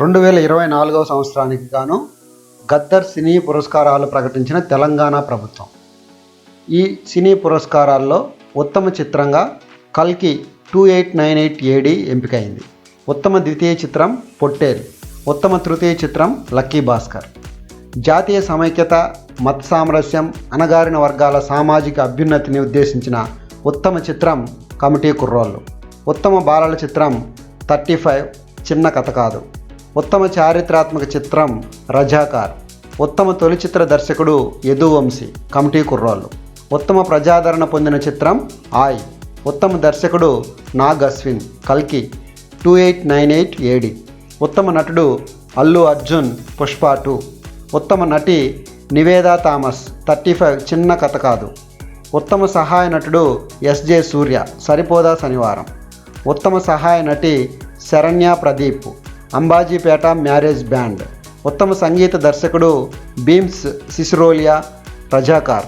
రెండు వేల ఇరవై నాలుగవ సంవత్సరానికి గాను గద్దర్ సినీ పురస్కారాలు ప్రకటించిన తెలంగాణ ప్రభుత్వం. ఈ సినీ పురస్కారాల్లో ఉత్తమ చిత్రంగా కల్కి two eight nine eight AD ఎంపికైంది. ఉత్తమ ద్వితీయ చిత్రం పొట్టేల్ ఉత్తమ తృతీయ చిత్రం లక్కీ భాస్కర్. జాతీయ సమైక్యత మత సామరస్యం అణగారిన వర్గాల సామాజిక అభ్యున్నతిని ఉద్దేశించిన ఉత్తమ చిత్రం కమిటీ కుర్రోళ్ళు. ఉత్తమ బాలల చిత్రం థర్టీ ఫైవ్ చిన్న కథ కాదు. ఉత్తమ చారిత్రాత్మక చిత్రం రజాకార్. ఉత్తమ తొలి చిత్ర దర్శకుడు యదువంశీ కమిటీ కుర్రాళ్ళు. ఉత్తమ ప్రజాదరణ పొందిన చిత్రం ఆయ్. ఉత్తమ దర్శకుడు నాగ్ అశ్విన్ కల్కి. Two eight nine eight AD. ఉత్తమ నటుడు అల్లు అర్జున్ పుష్ప టూ. ఉత్తమ నటి నివేదా థామస్ థర్టీ ఫైవ్ చిన్న కథ కాదు. ఉత్తమ సహాయ నటుడు ఎస్జే సూర్య సరిపోదా శనివారం. ఉత్తమ సహాయ నటి Saranya Pradeep. Ambajipeta marriage band. ఉత్తమ సంగీత దర్శకుడు భీమ్స్ సిసిరోలియా రజాకార్.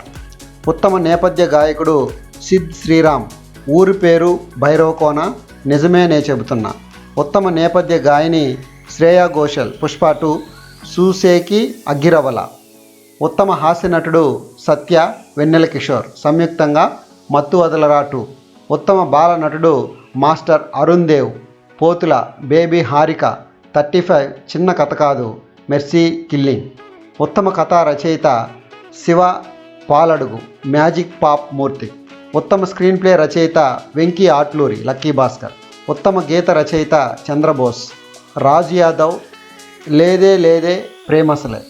ఉత్తమ నేపథ్య గాయకుడు సిద్ శ్రీరామ్. ఊరి పేరు భైరవకోన నిజమే నే చెబుతున్నా. ఉత్తమ నేపథ్య గాయని శ్రేయా ఘోషల్ పుష్ప టూ సూసేకి అగ్గిరవల. ఉత్తమ హాస్య నటుడు సత్య వెన్నెల కిషోర్. సంయుక్తంగా మత్తు వదలరాటు ఉత్తమ బాల నటుడు master Arun Dev. Pothula baby Harika. Thirty five చిన్న కథ కాదు. Mercy killing. ఉత్తమ కథా రచయిత శివ పాలడుగు మ్యాజిక్ పాప్ మూర్తి. ఉత్తమ స్క్రీన్ ప్లే రచయిత వెంకీ ఆట్లూరి లక్కీ భాస్కర్. ఉత్తమ గీత రచయిత చంద్రబోస్. రాజు యాదవ్ లేదే లేదే ప్రేమసలే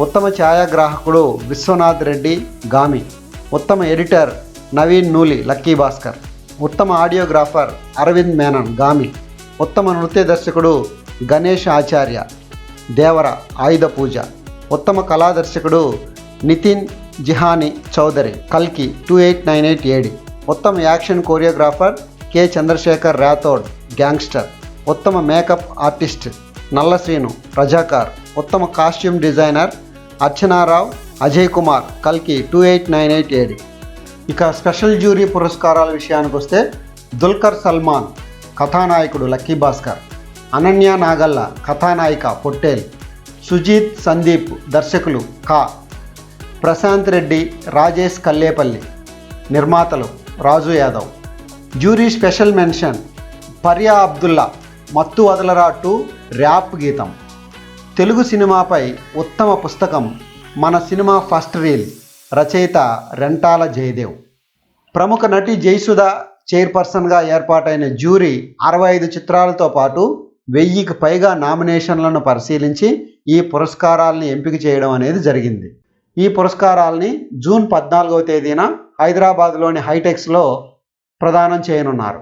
ఉత్తమ ఛాయాగ్రాహకుడు విశ్వనాథ్ రెడ్డి గామి. ఉత్తమ ఎడిటర్ నవీన్ నూలి లక్కీ భాస్కర్. ఉత్తమ ఆడియోగ్రాఫర్ అరవింద్ మేనన్ గామి. ఉత్తమ నృత్య దర్శకుడు గణేష్ ఆచార్య దేవర ఆయుధ పూజ. ఉత్తమ కళాదర్శకుడు నితిన్ జిహాని చౌదరి. కల్కి two eight nine eight AD. ఉత్తమ action choreographer K. Chandrasekhar Rathod gangster. ఉత్తమ మేకప్ ఆర్టిస్ట్ నల్లశ్రీను రజాకార్. ఉత్తమ కాస్ట్యూమ్ డిజైనర్ అర్చనారావు అజయ్ కుమార్. కల్కి two eight nine eight AD. ఇక స్పెషల్ జ్యూరీ పురస్కారాల విషయానికి వస్తే దుల్కర్ సల్మాన్ కథానాయకుడు లక్కీ భాస్కర్. అనన్య నాగల్ల కథానాయిక పొట్టేల్ సుజీత్ సందీప్ దర్శకులు కా. ప్రశాంత్ రెడ్డి రాజేష్ కల్లేపల్లి నిర్మాతలు Raju Yadav. Jury special mention పర్యా Abdullah Mathu Vadalara to rap గీతం. తెలుగు సినిమాపై ఉత్తమ పుస్తకం మన సినిమా ఫస్ట్ రీల్ రచయిత రెంటాల జయదేవ్. ప్రముఖ నటి జయసుధ చైర్పర్సన్గా ఏర్పాటైన జ్యూరీ అరవై ఐదు చిత్రాలతో పాటు వెయ్యికి పైగా నామినేషన్లను పరిశీలించి ఈ పురస్కారాల్ని ఎంపిక చేయడం అనేది జరిగింది. ఈ పురస్కారాల్ని జూన్ పద్నాలుగవ తేదీన హైదరాబాద్లోని హైటెక్స్లో ప్రదానం చేయనున్నారు.